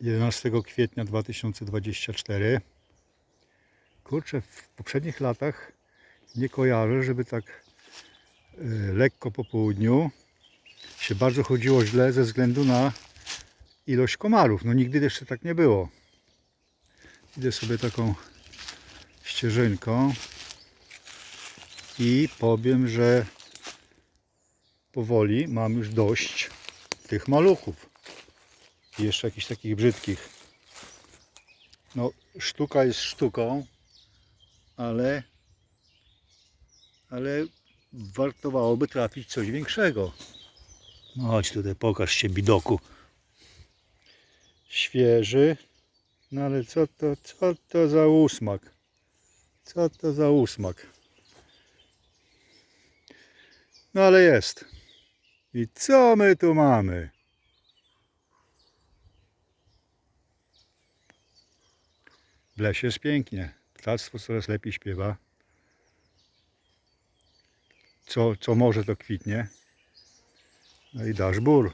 11 kwietnia 2024. Kurczę, w poprzednich latach nie kojarzę, żeby tak y, lekko po południu się bardzo chodziło źle ze względu na ilość komarów. No nigdy jeszcze tak nie było. Idę sobie taką ścieżynką i powiem, że powoli mam już dość tych maluchów. I jeszcze jakichś takich brzydkich. No, sztuka jest sztuką, ale ale wartowałoby trafić coś większego. No chodź tutaj, pokaż się bidoku. Świeży. No ale co to, co to za usmak? Co to za usmak? No ale jest. I co my tu mamy? W lesie jest pięknie. Ptactwo coraz lepiej śpiewa. Co, co może to kwitnie. No i dasz bór.